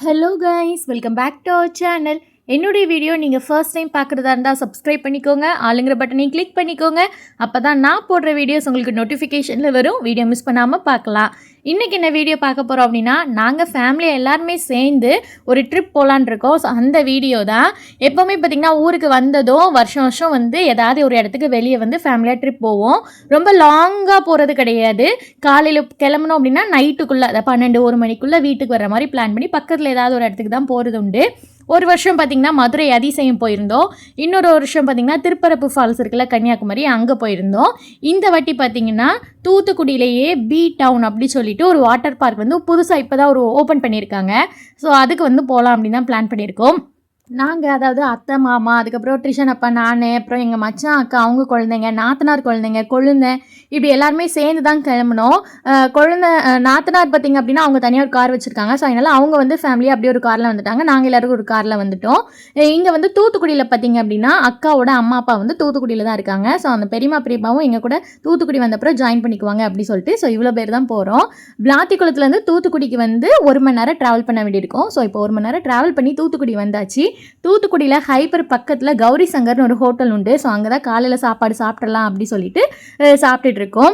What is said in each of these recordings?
Hello guys welcome back to our channel என்னுடைய video நீங்கள் first time பார்க்குறதா இருந்தால் சப்ஸ்கிரைப் பண்ணிக்கோங்க. ஆளுங்கிற பட்டனையும் கிளிக் பண்ணிக்கோங்க. அப்போ தான் நான் போடுற வீடியோஸ் உங்களுக்கு நோட்டிஃபிகேஷனில் வரும். வீடியோ மிஸ் பண்ணாமல் பார்க்கலாம். இன்றைக்கி என்ன வீடியோ பார்க்க போகிறோம் அப்படின்னா நாங்கள் ஃபேமிலி எல்லாருமே சேர்ந்து ஒரு ட்ரிப் போகலான் இருக்கோம். ஸோ அந்த வீடியோ தான். எப்போவுமே பார்த்திங்கன்னா ஊருக்கு வந்ததும் வருஷம் வருஷம் வந்து ஏதாவது ஒரு இடத்துக்கு வெளியே வந்து ஃபேமிலியாக ட்ரிப் போவோம். ரொம்ப லாங்காக போகிறது கிடையாது. காலையில் கிளம்பணும் அப்படின்னா நைட்டுக்குள்ளே அதை பன்னெண்டு ஒரு மணிக்குள்ளே வீட்டுக்கு வர மாதிரி பிளான் பண்ணி பக்கத்தில் ஏதாவது ஒரு இடத்துக்கு தான் போகிறது உண்டு ஒரு வருஷம் பார்த்திங்கன்னா மதுரை அதிசயம் போயிருந்தோம். இன்னொரு வருஷம் பார்த்திங்கன்னா திருப்பரப்பு ஃபால்ஸ் இருக்குல்ல கன்னியாகுமரி அங்கே போயிருந்தோம். இந்த வாட்டி பார்த்திங்கன்னா தூத்துக்குடியிலேயே பி டவுன் அப்படி சொல்லிட்டு ஒரு வாட்டர் பார்க் வந்து புதுசாக இப்போ தான் ஒரு ஓப்பன் பண்ணியிருக்காங்க. ஸோ அதுக்கு வந்து போகலாம் அப்படின்னு தான் பிளான் பண்ணியிருக்கோம். நாங்கள் அதாவது அத்தை மாமா அதுக்கப்புறம் ட்ரிஷன் அப்பா நான் அப்புறம் எங்கள் மச்சான் அக்கா அவங்க குழந்தைங்க நாத்தனார் குழந்தைங்க கொழுந்த இப்படி எல்லாருமே சேர்ந்து தான் கிளம்புனோம் அஹ் நாத்தனார் பார்த்திங்க அப்படின்னா அவங்க தனியாக ஒரு கார் வச்சுருக்காங்க. ஸோ அதனால் அவங்க வந்து ஃபேமிலியாக அப்படியே ஒரு காரில் வந்துட்டாங்க. நாங்கள் எல்லாரும் ஒரு காரில் வந்துட்டோம். இங்கே வந்து தூத்துக்குடியில் பார்த்திங்க அப்படின்னா அக்காவோட அம்மா அப்பா வந்து தூத்துக்குடியில் தான் இருக்காங்க. ஸோ அந்த பெரியம்மா பெரியப்பாவும் எங்கள் கூட தூத்துக்குடி வந்தப்பறம் ஜாயின் பண்ணிக்குவாங்க அப்படி சொல்லிட்டு. ஸோ இவ்வளோ பேர் தான் போகிறோம் விளாத்திக்குளத்துலேருந்து தூத்துக்குடிக்கு வந்து ஒரு மணி நேரம் ட்ராவல் பண்ண வேண்டியிருக்கும். ஸோ இப்போ ஒரு மணி நேரம் ட்ராவல் பண்ணி தூத்துக்குடி வந்தாச்சு. தூத்துக்குடியில் ஹைப்பர் பக்கத்தில் கௌரி சங்கர்னு ஒரு ஹோட்டல் உண்டு. ஸோ அங்கே தான் காலையில் சாப்பாடு சாப்பிட்றலாம் அப்படி சொல்லிட்டு சாப்பிட்டுட்டு இருக்கோம்.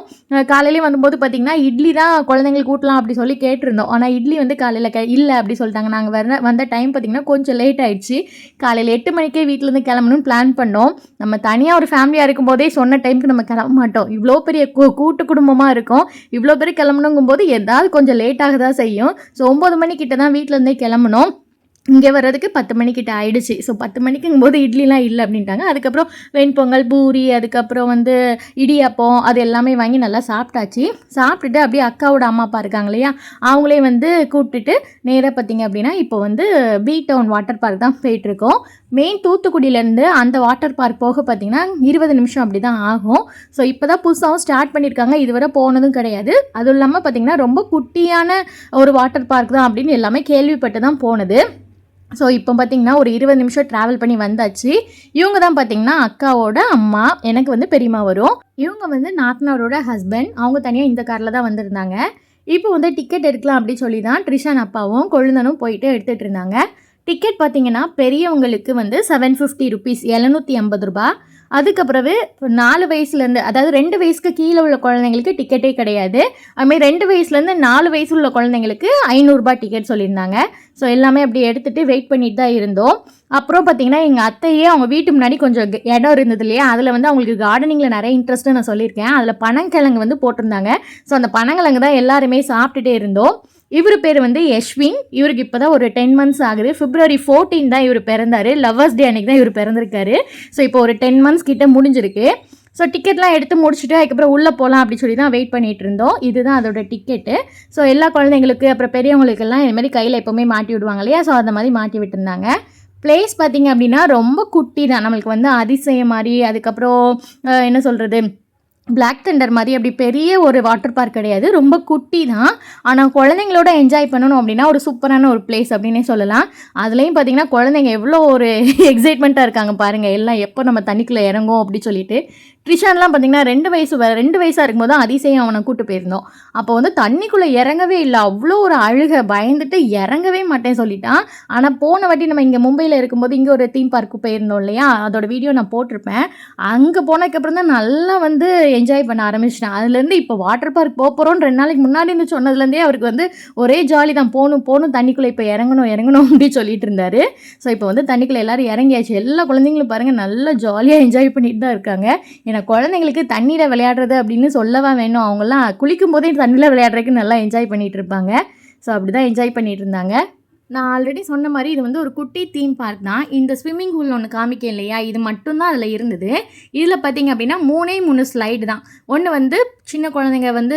காலையிலே வந்தபோது பார்த்திங்கன்னா இட்லி தான் குழந்தைங்களுக்கு ஊட்டலாம் அப்படி சொல்லி கேட்டிருந்தோம். ஆனால் இட்லி வந்து காலையில் க இல்லை அப்படி சொல்லிட்டாங்க. நாங்கள் வர வந்த டைம் பார்த்திங்கன்னா கொஞ்சம் லேட் ஆயிடுச்சு. காலையில் எட்டு மணிக்கே வீட்டிலேருந்து கிளம்பணும்னு பிளான் பண்ணோம். நம்ம தனியாக ஒரு ஃபேமிலியாக இருக்கும்போதே சொன்ன டைமுக்கு நம்ம கிளம்ப மாட்டோம். இவ்வளோ பெரிய கூட்டு குடும்பமாக இருக்கும். இவ்வளோ பேர் கிளம்பணுங்கும்போது ஏதாவது கொஞ்சம் லேட் ஆக தான் செய்யும் ஸோ ஒம்பது மணிக்கிட்ட தான் வீட்டிலேருந்தே கிளம்பணும். இங்கே வர்றதுக்கு பத்து மணிக்கிட்ட ஆயிடுச்சு. ஸோ பத்து மணிக்குங்கும் போது இட்லிலாம் இல்லை அப்படின்ட்டாங்க. அதுக்கப்புறம் வெண்பொங்கல் பூரி அதுக்கப்புறம் வந்து இடியாப்பம் அது எல்லாமே வாங்கி நல்லா சாப்பிட்டாச்சு. சாப்பிட்டுட்டு அப்படியே அக்காவோட அம்மா அப்பா இருக்காங்க இல்லையா? அவங்களே வந்து கூப்பிட்டுட்டு நேராக பார்த்தீங்க அப்படின்னா இப்போ வந்து பி டவுன் வாட்டர் பார்க் தான் போயிட்டுருக்கோம். மெயின் தூத்துக்குடியிலேருந்து அந்த வாட்டர் பார்க் போக பார்த்தீங்கன்னா இருபது நிமிஷம் அப்படி தான் ஆகும். ஸோ இப்போ தான் புதுசாகவும் ஸ்டார்ட் பண்ணியிருக்காங்க. இதுவரை போனதும் கிடையாது. அதுவும் இல்லாமல் பார்த்தீங்கன்னா ரொம்ப குட்டியான ஒரு வாட்டர் பார்க் தான் அப்படின்னு எல்லாமே கேள்விப்பட்டு தான் போனது. ஸோ இப்போ பார்த்தீங்கன்னா ஒரு இருபது நிமிஷம் ட்ராவல் பண்ணி வந்தாச்சு. இவங்க தான் பார்த்தீங்கன்னா அக்காவோட அம்மா. எனக்கு வந்து பெரியம்மா வரும். இவங்க வந்து நாத்தனாரோட ஹஸ்பண்ட் அவங்க தனியாக இந்த காரில் தான் வந்திருந்தாங்க. இப்போ வந்து டிக்கெட் எடுக்கலாம் அப்படின்னு சொல்லி தான் ட்ரிஷான் அப்பாவும் கொழுந்தனும் போயிட்டு எடுத்துகிட்டு இருந்தாங்க. டிக்கெட் பார்த்தீங்கன்னா பெரியவங்களுக்கு வந்து செவன் ஃபிஃப்டி ருபீஸ் எழுநூற்றி ஐம்பது ரூபா அதுக்கப்புறவு நாலு வயசுலேருந்து அதாவது ரெண்டு வயசுக்கு கீழே உள்ள குழந்தைங்களுக்கு டிக்கெட்டே கிடையாது. அதுமாதிரி ரெண்டு வயசுலேருந்து நாலு வயசு உள்ள குழந்தைங்களுக்கு ஐநூறுரூபா டிக்கெட் சொல்லியிருந்தாங்க. ஸோ எல்லாமே அப்படி எடுத்துகிட்டு வெயிட் பண்ணிட்டு தான் இருந்தோம். அப்புறம் பார்த்தீங்கன்னா எங்கள் அத்தையே அவங்க வீட்டு முன்னாடி கொஞ்சம் இடம் இருந்தது இல்லையா? அதில் வந்து அவங்களுக்கு கார்டனிங்கில் நிறைய இன்ட்ரெஸ்ட்டு நான் சொல்லியிருக்கேன். அதில் பனங்கிழங்கு வந்து போட்டிருந்தாங்க. ஸோ அந்த பனங்கிழங்கு தான் எல்லாருமே சாப்பிட்டுட்டே இருந்தோம். இவர் பேர் வந்து யஷ்வின். இவருக்கு இப்போ தான் ஒரு டென் மந்த்ஸ் ஆகுது. ஃபிப்ரவரி ஃபோர்டீன் தான் இவர் பிறந்தார். லவ்வர்ஸ் டே அன்னைக்கு தான் இவர் பிறந்திருக்காரு. ஸோ இப்போ ஒரு டென் மந்த்ஸ் கிட்ட முடிஞ்சிருக்கு. ஸோ டிக்கெட்லாம் எடுத்து முடிச்சுட்டு அதுக்கப்புறம் உள்ளே போகலாம் அப்படின்னு சொல்லி தான் வெயிட் பண்ணிகிட்டு இருந்தோம். இதுதான் அதோட டிக்கெட்டு ஸோ எல்லா குழந்தைங்களுக்கு அப்புறம் பெரியவங்களுக்கெல்லாம் இது மாதிரி கையில் எப்போவுமே மாட்டி விடுவாங்க இல்லையா? ஸோ அந்த மாதிரி மாட்டி விட்டுருந்தாங்க. பிளேஸ் பார்த்தீங்க அப்படின்னா ரொம்ப குட்டி தான் நம்மளுக்கு வந்து அதிசயம் மாதிரி அதுக்கப்புறம் என்ன சொல்கிறது பிளாக் தண்டர் மாதிரி அப்படி பெரிய ஒரு வாட்டர் பார்க் கிடையாது. ரொம்ப குட்டி தான் ஆனால் குழந்தைங்களோட என்ஜாய் பண்ணணும் அப்படின்னா ஒரு சூப்பரான ஒரு பிளேஸ் அப்படின்னே சொல்லலாம். அதுலேயும் பார்த்தீங்கன்னா குழந்தைங்க எவ்வளோ ஒரு எக்ஸைட்மெண்ட்டாக இருக்காங்க பாருங்கள் எல்லாம் எப்போ நம்ம தண்ணிக்குள்ளே இறங்கும் அப்படி சொல்லிட்டு. ட்ரிஷான்லாம் பார்த்தீங்கன்னா ரெண்டு வயசு ரெண்டு வயசாக இருக்கும்போது தான் அதிசயம் அவனை கூட்டு போயிருந்தோம். அப்போ வந்து தண்ணிக்குள்ளே இறங்கவே இல்லை. அவ்வளோ ஒரு அழுக பயந்துட்டு இறங்கவே மாட்டேன் சொல்லிட்டான். ஆனால் போன வாட்டி நம்ம இங்கே மும்பையில் இருக்கும்போது இங்கே ஒரு தீம் பார்க்கு போயிருந்தோம் இல்லையா? அதோட வீடியோ நான் போட்டிருப்பேன். அங்கே போனதுக்கப்புறம் தான் நல்லா வந்து என்ஜாய் பண்ண ஆரம்பிச்சிட்டேன். அதுலேருந்து இப்போ வாட்டர் பார்க் போக போகிறோன்னு ரெண்டு நாளைக்கு முன்னாடி இருந்து சொன்னதுலேருந்தே அவருக்கு வந்து ஒரே ஜாலி தான். போகணும் போகணும் தண்ணிக்குள்ளே இப்போ இறங்கணும் இறங்கணும் அப்படின்னு சொல்லிட்டு இருந்தாரு. ஸோ இப்போ வந்து தண்ணிக்குள்ளே எல்லாரும் இறங்கியாச்சு. எல்லா குழந்தைங்களும் பாருங்கள் நல்லா ஜாலியாக என்ஜாய் பண்ணிட்டு தான் இருக்காங்க. ஏன்னா குழந்தைங்களுக்கு தண்ணீரை விளையாடுறது அப்படின்னு சொல்லவா வேணும். அவங்கெல்லாம் குளிக்கும் போதே தண்ணியில் விளையாடுறதுக்கு நல்லா என்ஜாய் பண்ணிகிட்டு இருப்பாங்க. ஸோ அப்படி தான் என்ஜாய் பண்ணிகிட்டு இருந்தாங்க. நான் ஆல்ரெடி சொன்ன மாதிரி இது வந்து ஒரு குட்டி தீம் பார்க் தான். இந்த ஸ்விம்மிங் பூல் ஒன்று காமிக்க இல்லையா? இது மட்டும்தான் அதில் இருந்தது. இதில் பார்த்தீங்க அப்படின்னா மூணே மூணு ஸ்லைடு தான். ஒன்று வந்து சின்ன குழந்தைங்க வந்து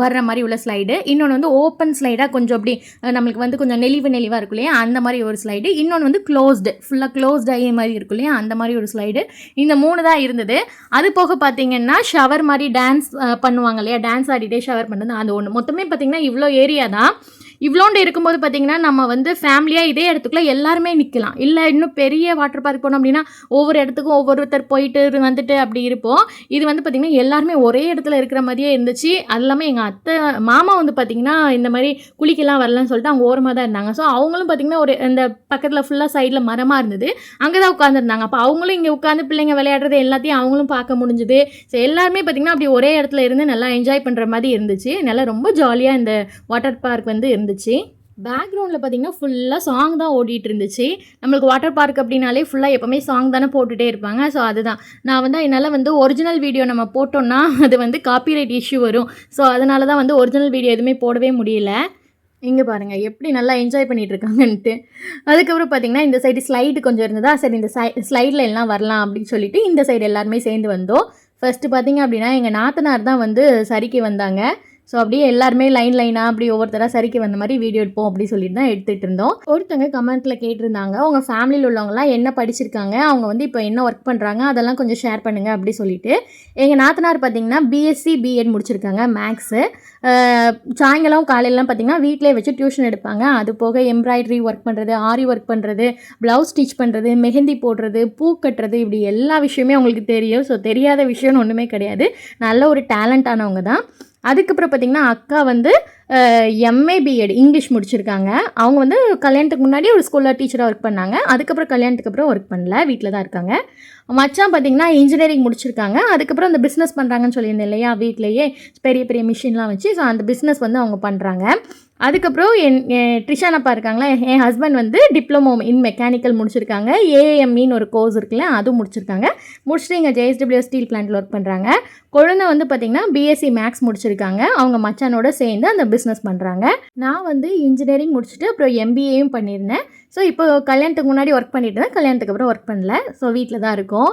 வர்ற மாதிரி உள்ள ஸ்லைடு இன்னொன்று வந்து ஓப்பன் ஸ்லைடாக கொஞ்சம் அப்படி நம்மளுக்கு வந்து கொஞ்சம் நெளிவு நெளிவாக இருக்கும் இல்லையா? அந்த மாதிரி ஒரு ஸ்லைடு இன்னொன்று வந்து க்ளோஸ்டு ஃபுல்லாக க்ளோஸ்ட் ஆகிய மாதிரி இருக்கும் இல்லையா? அந்த மாதிரி ஒரு ஸ்லைடு இந்த மூணு தான் இருந்தது. அது போக பார்த்தீங்கன்னா ஷவர் மாதிரி டான்ஸ் பண்ணுவாங்க இல்லையா? டான்ஸ் ஆடிட்டே ஷவர் பண்ணுறது அது ஒன்று மொத்தமே பார்த்தீங்கன்னா இவ்வளோ ஏரியா தான். இவ்வளோண்டு இருக்கும்போது பார்த்தீங்கன்னா நம்ம வந்து ஃபேமிலியாக இதே இடத்துக்குள்ளே எல்லாருமே நிற்கலாம் இல்லை இன்னும் பெரிய வாட்டர் பார்க் போனோம் அப்படின்னா ஒவ்வொரு இடத்துக்கும் ஒவ்வொருத்தர் போயிட்டு வந்துட்டு அப்படி இருப்போம். இது வந்து பார்த்திங்கன்னா எல்லாருமே ஒரே இடத்துல இருக்கிற மாதிரியே இருந்துச்சு. அது இல்லாமல் எங்கள் அத்தை மாமா வந்து பார்த்திங்கன்னா இந்த மாதிரி குளிக்கலாம் வரலன்னு சொல்லிட்டு அவங்க ஓரமாக தான் இருந்தாங்க. ஸோ அவங்களும் பார்த்திங்கன்னா ஒரு இந்த பக்கத்தில் ஃபுல்லாக சைடில் மரமாக இருந்தது. அங்கே தான் உட்காந்துருந்தாங்க அப்போ அவங்களும் இங்கே உட்காந்து பிள்ளைங்க விளையாடுறது எல்லாத்தையும் அவங்களும் பார்க்க முடிஞ்சுது. ஸோ எல்லாருமே பார்த்திங்கன்னா அப்படி ஒரே இடத்துல இருந்து நல்லா என்ஜாய் பண்ணுற மாதிரி இருந்துச்சு. நல்லா ரொம்ப ஜாலியாக இந்த வாட்டர் பார்க் வந்து இருந்துச்சு. இருந்துச்சு. பேக்ரவுண்டில் பார்த்தீங்கன்னா ஃபுல்லாக சாங் தான் ஓடிட்டு இருந்துச்சு. நம்மளுக்கு வாட்டர் பார்க் அப்படின்னாலே ஃபுல்லாக எப்போவுமே சாங் தானே போட்டுகிட்டே இருப்பாங்க. ஸோ அதுதான். நான் வந்து என்னால் வந்து ஒரிஜினல் வீடியோ நம்ம போட்டோம்னா அது வந்து காப்பிரைட் இஷ்யூ வரும். ஸோ அதனால தான் வந்து ஒரிஜினல் வீடியோ எதுவுமே போடவே முடியல. இங்கே பாருங்கள் எப்படி நல்லா என்ஜாய் பண்ணிட்டு இருக்காங்கன்ட்டு. அதுக்கப்புறம் பார்த்தீங்கன்னா இந்த சைடு ஸ்லைடு கொஞ்சம் இருந்ததா? சரி இந்த சை ஸ்லைடில் எல்லாம் வரலாம் அப்படின்னு சொல்லிட்டு இந்த சைடு எல்லாருமே சேர்ந்து வந்தோம். ஃபர்ஸ்ட்டு பார்த்தீங்க அப்படின்னா எங்கள் நாத்தனார் தான் வந்து சரிக்கு வந்தாங்க. ஸோ அப்படியே எல்லாருமே லைன் லைனாக அப்படி ஒவ்வொருத்தராக சரிக்கு வந்த மாதிரி வீடியோ எடுப்போம் அப்படி சொல்லிட்டு தான் எடுத்துகிட்டு இருந்தோம். ஒருத்தவங்க கமெண்ட்டில் கேட்டிருந்தாங்க. அவங்க ஃபேமிலியில் உள்ளவங்கலாம் என்ன படிச்சிருக்காங்க? அவங்க வந்து இப்போ என்ன ஒர்க் பண்ணுறாங்க அதெல்லாம் கொஞ்சம் ஷேர் பண்ணுங்க அப்படி சொல்லிட்டு. எங்கள் நாத்தனார் பார்த்தீங்கன்னா பிஎஸ்சி பிஎட் முடிச்சிருக்காங்க மேக்ஸு சாயங்காலம் காலையிலலாம் பார்த்தீங்கன்னா வீட்டிலே வச்சு டியூஷன் எடுப்பாங்க. அது போக எம்ப்ராய்டரி ஒர்க் பண்ணுறது ஆரி ஒர்க் பண்ணுறது ப்ளவுஸ் ஸ்டிச் பண்ணுறது மெஹந்தி போடுறது பூ கட்டுறது இப்படி எல்லா விஷயமே அவங்களுக்கு தெரியும். ஸோ தெரியாத விஷயம்னு ஒன்றுமே கிடையாது. நல்ல ஒரு டேலண்டானவங்க தான். அதுக்கப்புறம் பார்த்திங்கன்னா அக்கா வந்து எம்ஏ பிஎட் இங்கிலீஷ் முடிச்சிருக்காங்க. அவங்க வந்து கல்யாணத்துக்கு முன்னாடி ஒரு ஸ்கூலில் டீச்சராக ஒர்க் பண்ணாங்க. அதுக்கப்புறம் கல்யாணத்துக்கு அப்புறம் ஒர்க் பண்ணல வீட்டில் தான் இருக்காங்க. மச்சான் பார்த்தீங்கன்னா இன்ஜினியரிங் முடிச்சிருக்காங்க. அதுக்கப்புறம் அந்த பிஸ்னஸ் பண்ணுறாங்கன்னு சொல்லியிருந்தேன் இல்லையா வீட்லேயே பெரிய பெரிய மிஷின்லாம் வச்சு. ஸோ அந்த பிஸ்னஸ் வந்து அவங்க பண்ணுறாங்க அதுக்கப்புறம் என் என் ட்ரிஷானப்பா இருக்காங்களா என் ஹஸ்பண்ட் வந்து டிப்ளமோ இன் மெக்கானிக்கல் முடிச்சிருக்காங்க. ஏஎம்இன்னு ஒரு கோர்ஸ் இருக்குல்ல அதுவும் முடிச்சிருக்காங்க. முடிச்சுட்டு இங்கே ஜேஎஸ்டபிள்யூ ஸ்டீல் பிளான்ட்டில் ஒர்க் பண்ணுறாங்க குழந்தை வந்து பார்த்திங்கன்னா பிஎஸ்சி மேக்ஸ் முடிச்சிருக்காங்க. அவங்க மச்சானோட சேர்ந்து அந்த பிஸ் பிஸ்னஸ் பண்ணுறாங்க நான் வந்து இன்ஜினியரிங் முடிச்சுட்டு அப்புறம் எம்பிஏயும் பண்ணியிருந்தேன் ஸோ இப்போ கல்யாணத்துக்கு முன்னாடி ஒர்க் பண்ணிட்டு இருந்தேன். கல்யாணத்துக்கு அப்புறம் ஒர்க் பண்ணல. ஸோ வீட்டில் தான் இருக்கோம்.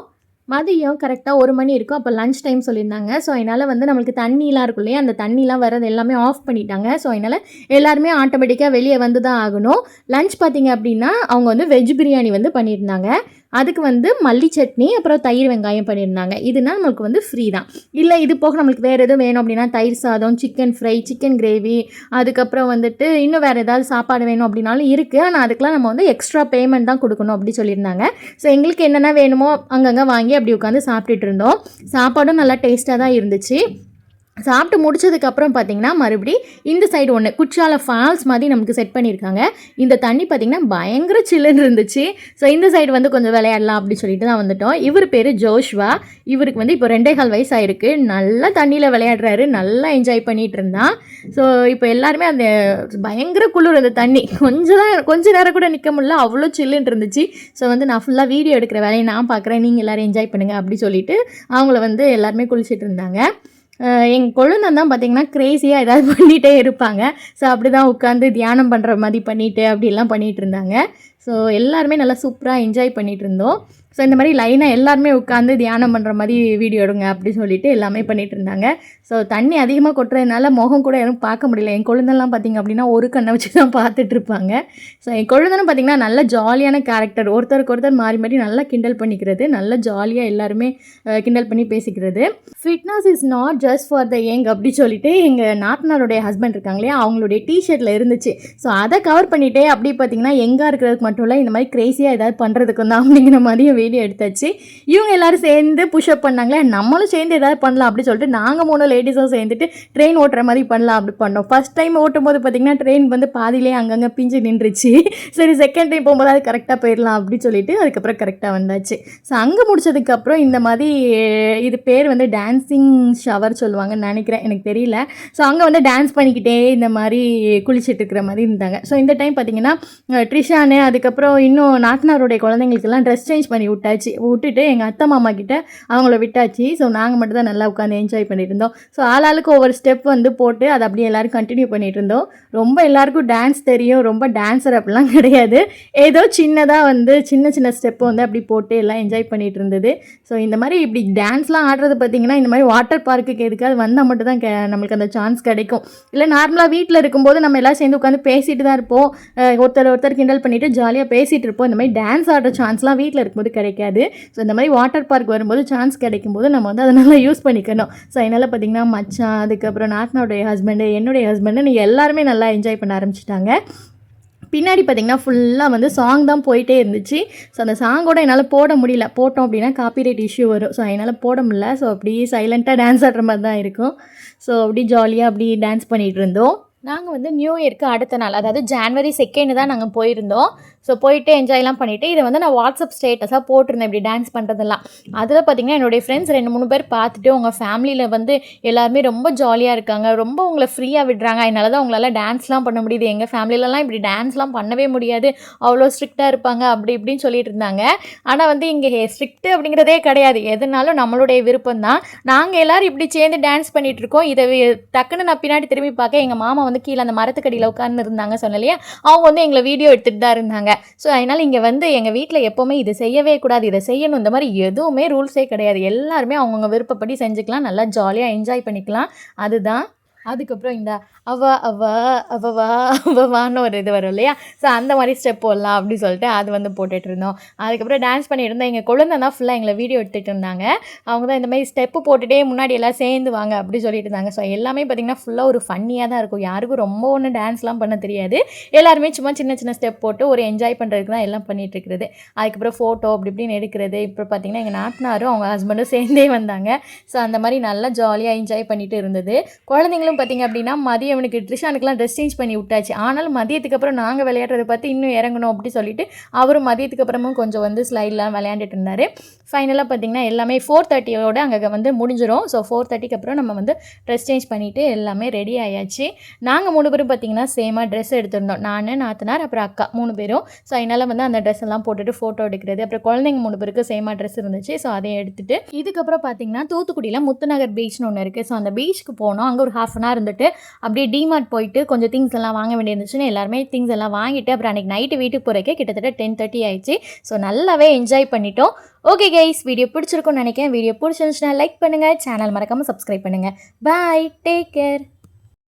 மதியம் கரெக்டாக ஒரு மணி இருக்கும். அப்போ லஞ்ச் டைம் சொல்லியிருந்தாங்க. ஸோ அதனால் வந்து நம்மளுக்கு தண்ணிலாம் இருக்கும் இல்லையா? அந்த தண்ணிலாம் வர்றது எல்லாமே ஆஃப் பண்ணிட்டாங்க. ஸோ அதனால் எல்லாருமே ஆட்டோமேட்டிக்காக வெளியே வந்து தான் ஆகணும். லஞ்ச் பார்த்தீங்க அப்படின்னா அவங்க வந்து வெஜ் பிரியாணி வந்து பண்ணியிருந்தாங்க. அதுக்கு வந்து மல்லி சட்னி அப்புறம் தயிர் வெங்காயம் பண்ணியிருந்தாங்க. இதுனா நம்மளுக்கு வந்து ஃப்ரீ தான். இல்லை இது போக நம்மளுக்கு வேறு எதுவும் வேணும் அப்படின்னா தயிர் சாதம் சிக்கன் ஃப்ரை சிக்கன் கிரேவி அதுக்கப்புறம் வந்துட்டு இன்னும் வேறு ஏதாவது சாப்பாடு வேணும் அப்படின்னாலும் இருக்குது ஆனால் அதுக்கெலாம் நம்ம வந்து எக்ஸ்ட்ரா பேமெண்ட் தான் கொடுக்கணும் அப்படி சொல்லியிருந்தாங்க. ஸோ எங்களுக்கு என்னென்ன வேணுமோ அங்கங்கே வாங்கி அப்படி உட்காந்து சாப்பிட்டுட்டு இருந்தோம். சாப்பாடும் நல்லா டேஸ்ட்டாக தான் இருந்துச்சு. சாப்பிட்டு முடிச்சதுக்கப்புறம் பார்த்தீங்கன்னா மறுபடி இந்த சைடு ஒன்று குற்றால ஃபால்ஸ் மாதிரி நமக்கு செட் பண்ணியிருக்காங்க. இந்த தண்ணி பார்த்தீங்கன்னா பயங்கர சில்லுன்னு இருந்துச்சு. ஸோ இந்த சைடு வந்து கொஞ்சம் விளையாடலாம் அப்படின்னு சொல்லிட்டு தான் வந்துட்டோம். இவர் பேர் ஜோஷ்வா. இவருக்கு வந்து இப்போ ரெண்டே கால் வயசு ஆயிருக்கு நல்லா தண்ணியில் விளையாடுறாரு. நல்லா என்ஜாய் பண்ணிகிட்டு இருந்தான். ஸோ இப்போ எல்லாருமே அந்த பயங்கர குளிர் அந்த தண்ணி. கொஞ்சம் தான் கொஞ்ச நேரம் கூட நிற்க முடியல. அவ்வளோ சில்லுன்னு இருந்துச்சு. ஸோ வந்து நான் ஃபுல்லாக வீடியோ எடுக்கிற வேலையை நான் பார்க்குறேன். நீங்கள் எல்லோரும் என்ஜாய் பண்ணுங்கள் அப்படி சொல்லிட்டு அவங்கள வந்து எல்லாருமே குளிச்சிட்டு இருந்தாங்க. எங்கள் கொழுந்தன் தான் பார்த்தீங்கன்னா க்ரேஸியாக ஏதாவது பண்ணிகிட்டே இருப்பாங்க. ஸோ அப்படி தான் உட்காந்து தியானம் பண்ணுற மாதிரி பண்ணிவிட்டு அப்படிலாம் பண்ணிகிட்டு இருந்தாங்க. ஸோ எல்லாருமே நல்லா சூப்பராக என்ஜாய் பண்ணிகிட்டு இருந்தோம். ஸோ இந்த மாதிரி லைனாக எல்லாருமே உட்காந்து தியானம் பண்ணுற மாதிரி வீடியோ எடுங்க அப்படின்னு சொல்லிட்டு எல்லாமே பண்ணிகிட்டு இருந்தாங்க. ஸோ தண்ணி அதிகமாக கொட்டுறதுனால முகம் கூட யாரும் பார்க்க முடியல. என் குழந்தைலாம் பார்த்தீங்க அப்படின்னா ஒரு கண்ணை வச்சு தான் பார்த்துட்டு இருப்பாங்க. ஸோ என் கொழுந்தனும் பார்த்தீங்கன்னா நல்ல ஜாலியான கேரக்டர் ஒருத்தருக்கு ஒருத்தர் மாறி மாறி நல்லா கிண்டல் பண்ணிக்கிறது நல்ல ஜாலியாக எல்லாருமே கிண்டல் பண்ணி பேசிக்கிறது. Fitness is not just for the young அப்படி சொல்லிட்டு எங்கள் நாத்தனாருடைய ஹஸ்பண்ட் இருக்காங்க இல்லையா அவங்களுடைய டிஷர்ட்டில் இருந்துச்சு. ஸோ அதை கவர் பண்ணிட்டே அப்படி பார்த்தீங்கன்னா எங்கே இருக்கிறதுக்கு மட்டும் இல்லை இந்த மாதிரி க்ரேஸியாக ஏதாவது பண்ணுறதுக்கு தான் அப்படிங்கிற மாதிரியும் வீடியோ எடுத்தாச்சு. இவங்க எல்லாரும் சேர்ந்து புஷ்அப் பண்ணாங்களே நம்மளும் சேர்ந்து ஏதாவது பண்ணலாம் அப்படின்னு சொல்லிட்டு நாங்கள் மூணு லேடிஸும் சேர்ந்துட்டு ட்ரெயின் ஓட்டுற மாதிரி பண்ணலாம் அப்படி பண்ணோம். ஃபர்ஸ்ட் டைம் ஓட்டும் போது பார்த்தீங்கன்னா ட்ரெயின் வந்து பாதியிலே அங்கங்கே பிஞ்சு நின்றுச்சு. சரி செகண்ட் டைம் போகும்போது அது கரெக்டாக போயிடலாம் அப்படின்னு சொல்லிட்டு அதுக்கப்புறம் கரெக்டாக வந்தாச்சு. ஸோ அங்கே முடிச்சதுக்கப்புறம் இந்த மாதிரி இது பேர் வந்து டான்ஸிங் ஷவர் சொல்லுவாங்கன்னு நினைக்கிறேன். எனக்கு தெரியல. ஸோ அங்கே வந்து டான்ஸ் பண்ணிக்கிட்டே இந்த மாதிரி குளிச்சுட்டு இருக்கிற மாதிரி இருந்தாங்க. ஸோ இந்த டைம் பார்த்தீங்கன்னா ட்ரிஷானு அதுக்கப்புறம் இன்னும் நாத்தனாருடைய குழந்தைங்களுக்கெல்லாம் ட்ரெஸ் சேஞ்ச் பண்ணி விட்டாச்சு. விட்டுட்டு எங்கள் அத்தை மாமா கிட்ட அவங்கள விட்டாச்சு. ஸோ நாங்கள் மட்டும் தான் நல்லா உட்காந்து என்ஜாய் பண்ணிட்டு இருந்தோம் ஸோ ஆளாளுக்கு ஒவ்வொரு ஸ்டெப் வந்து போட்டு அதை அப்படியே எல்லோரும் கண்டினியூ பண்ணிட்டு இருந்தோம் ரொம்ப எல்லாருக்கும் டான்ஸ் தெரியும். ரொம்ப டான்ஸர் அப்படிலாம் கிடையாது. ஏதோ சின்னதாக வந்து சின்ன சின்ன ஸ்டெப்பை வந்து அப்படி போட்டு எல்லாம் என்ஜாய் பண்ணிட்டு இருந்தது ஸோ இந்த மாதிரி இப்படி டான்ஸ்லாம் ஆடுறது பார்த்தீங்கன்னா இந்த மாதிரி வாட்டர் பார்க்குக்கு எதுக்காவது வந்தால் மட்டும் தான் கே- நம்மளுக்கு அந்த சான்ஸ் கிடைக்கும். இல்லை நார்மலாக வீட்டில் இருக்கும்போது நம்ம எல்லாம் சேர்ந்து உட்காந்து பேசிட்டு தான் இருப்போம் ஒருத்தர் ஒருத்தர் கிண்டல் பண்ணிட்டு ஜாலியாக ஜாலியாக பேசிகிட்டு இருப்போம் இந்த மாதிரி டான்ஸ் ஆடுற சான்ஸ்லாம் வீட்டில் இருக்கும்போது கிடைக்காது. ஸோ இந்த மாதிரி வாட்டர் பார்க் வரும்போது சான்ஸ் கிடைக்கும்போது நம்ம வந்து அதை நல்லா யூஸ் பண்ணிக்கணும். ஸோ அதனால் பார்த்தீங்கன்னா மச்சான் அதுக்கப்புறம் நாத்தனாவுடைய ஹஸ்பண்டு என்னுடைய ஹஸ்பண்டு எல்லாருமே நல்லா என்ஜாய் பண்ண ஆரம்பிச்சிட்டாங்க. பின்னாடி பார்த்தீங்கன்னா ஃபுல்லாக வந்து சாங் தான் போயிட்டே இருந்துச்சு. ஸோ அந்த சாங்கோட என்னால் போட முடியல. போட்டோம் அப்படின்னா காப்பிரைட் இஷ்யூ வரும். ஸோ என்னால் போட முடியல. ஸோ அப்படியே சைலண்ட்டாக டான்ஸ் ஆடுற மாதிரி தான் இருக்கும். ஸோ அப்படி ஜாலியாக அப்படி டான்ஸ் பண்ணிகிட்டு இருந்தோம். நாங்கள் வந்து நியூ இயர்க்கு அடுத்த நாள் அதாவது ஜான்வரி செகண்ட் தான் நாங்கள் போயிருந்தோம். ஸோ போயிட்டு என்ஜாய்லாம் பண்ணிவிட்டு இதை வந்து நான் வாட்ஸ்அப் ஸ்டேட்டஸாக போட்டிருந்தேன் இப்படி டான்ஸ் பண்ணுறதெல்லாம் அதில் பார்த்தீங்கன்னா என்னுடைய ஃப்ரெண்ட்ஸ் ரெண்டு மூணு பேர் பார்த்துட்டு உங்கள் ஃபேமிலியில் வந்து எல்லாருமே ரொம்ப ஜாலியாக இருக்காங்க. ரொம்ப உங்களை ஃப்ரீயாக விடுறாங்க. அதனால தான் உங்களால் டான்ஸ்லாம் பண்ண முடியுது. எங்கள் ஃபேமிலிலலாம் இப்படி டான்ஸ்லாம் பண்ணவே முடியாது. அவ்வளோ ஸ்ட்ரிக்டாக இருப்பாங்க அப்படி இப்படின்னு சொல்லிட்டு இருந்தாங்க. ஆனால் வந்து இங்கே ஸ்ட்ரிக்ட் அப்படிங்கிறதே கிடையாது. எதுனாலும் நம்மளுடைய விருப்பம் தான் நாங்கள் எல்லோரும் இப்படி சேர்ந்து டான்ஸ் பண்ணிகிட்டு இருக்கோம். இதை டக்குன்னு நான் பின்னாடி திரும்பி பார்க்க எங்கள் மாமா வந்து கீழே அந்த மரத்துக்கடியில் உட்கார்ந்து இருந்தாங்க சொன்னலையா அவங்க வந்து எங்களை வீடியோ எடுத்துகிட்டு தான் இருந்தாங்க. ஸோ அதனால் இங்கே வந்து எங்கள் வீட்டில் எப்போவுமே இது செய்யவே கூடாது இதை செய்யணும் இந்த மாதிரி எதுவுமே ரூல்ஸே கிடையாது. எல்லாருமே அவங்கவுங்க விருப்பப்படி செஞ்சுக்கலாம் நல்லா ஜாலியாக என்ஜாய் பண்ணிக்கலாம். அதுதான். அதுக்கப்புறம் இந்த அவ அவ அவவா அவவான்னு ஒரு இது வரும் இல்லையா? ஸோ அந்த மாதிரி ஸ்டெப் போடலாம் அப்படி சொல்லிட்டு அது வந்து போட்டுட்டு இருந்தோம். அதுக்கப்புறம் டான்ஸ் பண்ணிட்டு இருந்தோம். எங்கள் குழந்தை தான் ஃபுல்லாக எங்களை வீடியோ எடுத்துகிட்டு இருந்தாங்க. அவங்க தான் இந்த மாதிரி ஸ்டெப்பு போட்டுகிட்டே முன்னாடி எல்லாம் சேர்ந்து வாங்க அப்படி சொல்லிட்டு இருந்தாங்க. ஸோ எல்லாமே பார்த்திங்கன்னா ஃபுல்லாக ஒரு ஃபன்னியாக தான் இருக்கும். யாருக்கும் ரொம்ப ஒன்றும் டான்ஸ்லாம் பண்ண தெரியாது. எல்லாருமே சும்மா சின்ன சின்ன ஸ்டெப் போட்டு ஒரு என்ஜாய் பண்ணுறதுக்கு தான் எல்லாம் பண்ணிகிட்டு இருக்கிறது அதுக்கப்புறம் ஃபோட்டோ அப்படி இப்படின்னு எடுக்கிறது. இப்போ பார்த்திங்கன்னா எங்கள் நாட்டினாரும் அவங்க ஹஸ்பண்டும் சேர்ந்தே வந்தாங்க. ஸோ அந்த மாதிரி நல்லா ஜாலியாக என்ஜாய் பண்ணிட்டு இருந்தது. குழந்தைங்களும் பார்த்திங்க அப்படின்னா மதியம் இவனுக்கு ட்ரிஷானுக்குலாம் ட்ரெஸ் சேஞ்ச் பண்ணி விட்டாச்சு. ஆனாலும் மதியத்துக்கு அப்புறம் நாங்கள் விளையாடுறத பார்த்து இன்னும் இறங்கணும் அப்படி சொல்லிட்டு அவரும் மதியத்துக்கு அப்புறமும் கொஞ்சம் வந்து ஸ்லைட்லாம் விளையாண்டுட்டு இருந்தார். ஃபைனலாக பார்த்திங்கன்னா எல்லாமே ஃபோர் தேர்ட்டியோட அங்கே வந்து முடிஞ்சிடும் ஸோ ஃபோர் தேர்ட்டிக்கு அப்புறம் நம்ம வந்து ட்ரெஸ் சேஞ்ச் பண்ணிவிட்டு எல்லாமே ரெடி ஆயாச்சு. நாங்கள் மூணு பேரும் பார்த்திங்கன்னா சேமாக ட்ரெஸ் எடுத்திருந்தோம். நான் நாத்தனார் அப்புறம் அக்கா மூணு பேரும். ஸோ அதனால் வந்து அந்த ட்ரெஸ் எல்லாம் போட்டுட்டு ஃபோட்டோ எடுக்கிறது. அப்புறம் குழந்தைங்க மூணு பேருக்கு சேமாக ட்ரெஸ் இருந்துச்சு. ஸோ அதை எடுத்துட்டு இதுக்கப்புறம் பார்த்திங்கன்னா தூத்துக்குடியில் முத்துநகர் பீச்னு ஒன்று இருக்குது ஸோ அந்த பீச்சுக்கு போனோம். அங்கே ஒரு ஹாஃப் அன் ஹவர் இருந்துட்டு அப்படியே டிமார்ட் போயிட்டு கொஞ்சம் திங்ஸ் எல்லாம் வாங்க வேண்டியிருந்துச்சுன்னு எல்லாருமே திங்ஸ் எல்லாம் வாங்கிட்டு அப்புறம் அன்றைக்கி நைட்டு வீட்டுக்கு போகிறக்கே கிட்டத்தட்ட டென் தேர்ட்டி ஆயிடுச்சு. ஸோ நல்லாவே என்ஜாய் பண்ணிட்டோம். ஓகே கைஸ் வீடியோ பிடிச்சிருக்கும்னு நினைக்கிறேன். வீடியோ பிடிச்சிருந்துச்சுன்னா லைக் பண்ணுங்கள் சேனல் மறக்காமல் சப்ஸ்கிரைப் பண்ணுங்கள் பாய் டேக் கேர்